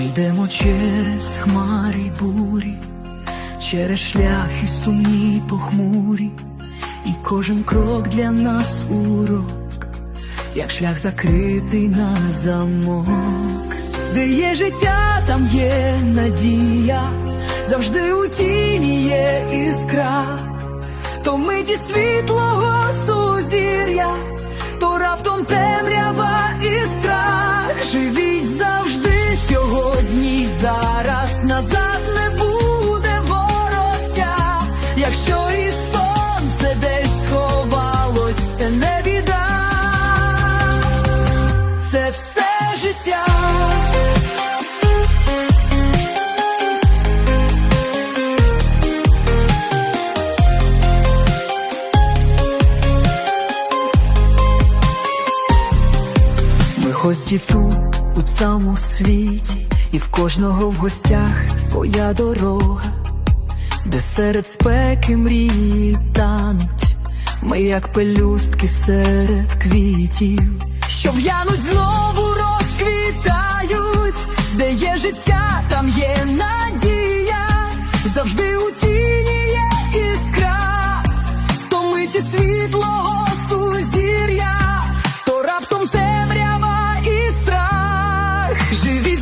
Йдемо через хмари й бурі, через шляхи сумні й похмурі, і кожен крок для нас урок, як шлях закритий на замок, де є життя, там є надія, завжди у тіні є іскра, то миті світлого і сонце десь сховалось, це не біда, це все життя. Ми гості тут, у цьому світі, і в кожного в гостях своя дорога, де серед спеки мрії тануть, ми, як пелюстки серед квітів, що в'януть знову розквітають, де є життя, там є надія, завжди у тіні є іскра, то миті світлого сузір'я, то раптом темрява і страх. Живі